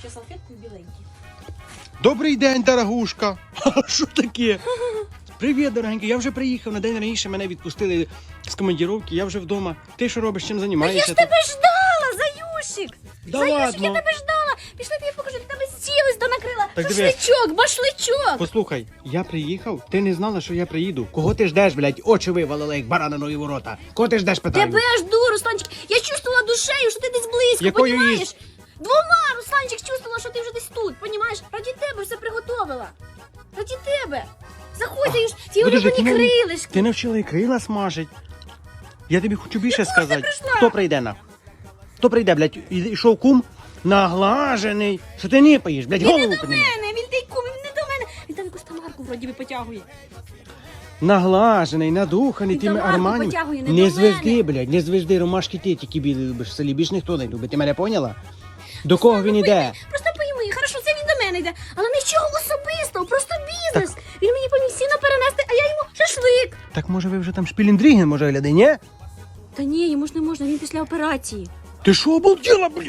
Ще салфетку біленькі. Добрий день, дорогушка. Що таке? Привіт, дорогенький. Я вже приїхав на день раніше. Мене відпустили з командіровки. Я вже вдома. Ти що робиш? Чим Я ж тебе ждала, Заюшик! Да Заюшик, ладно? я тебе ждала! Пішли, я покажу, ти тебе сілись до накрила. Так диви. Шашличок, башличок! Послухай, я приїхав, ти не знала, що я приїду. Кого ти ждеш, блядь? Очі вивалили, як барана нові ворота. Кого ти ждеш, питаю? Тебе жду, Русланчик. Я чувствувала душею, що ти десь близько, Якою понімаєш? їсть? Двома, Русланчик, чувствувала, що ти вже десь тут, понімаєш? Раді тебе все приготовила. Раді тебе. Заходь, Заюш, ті Подожди, улюблені ти не- крилишки. Ти навчила і крила смажить. Я тобі хочу більше сказати. прийшла. Хто прийде на? Хто прийде, блядь, і- ішов кум наглажений. Що ти не поїш, блядь, Він не голову до мене, він той кум, він не до мене. Він там якусь тамарку вроді би потягує. Наглажений, надуханий Він тими арманями. потягує, не Не звезди, блядь, не звезди, ромашки ти, тільки білі любиш в селі. Більш ніхто не любить. Ти мене поняла? До кого він іде? Просто пойми, хорошо, це він до мене йде, але нічого особистого, просто бізнес. Він мені поміг сіно перенести, а я йому шашлик. Так може ви вже там шпіліндріген, може, гляди, ні? Та ні, йому ж не можна, він після операції. Ти що обалділа, блядь?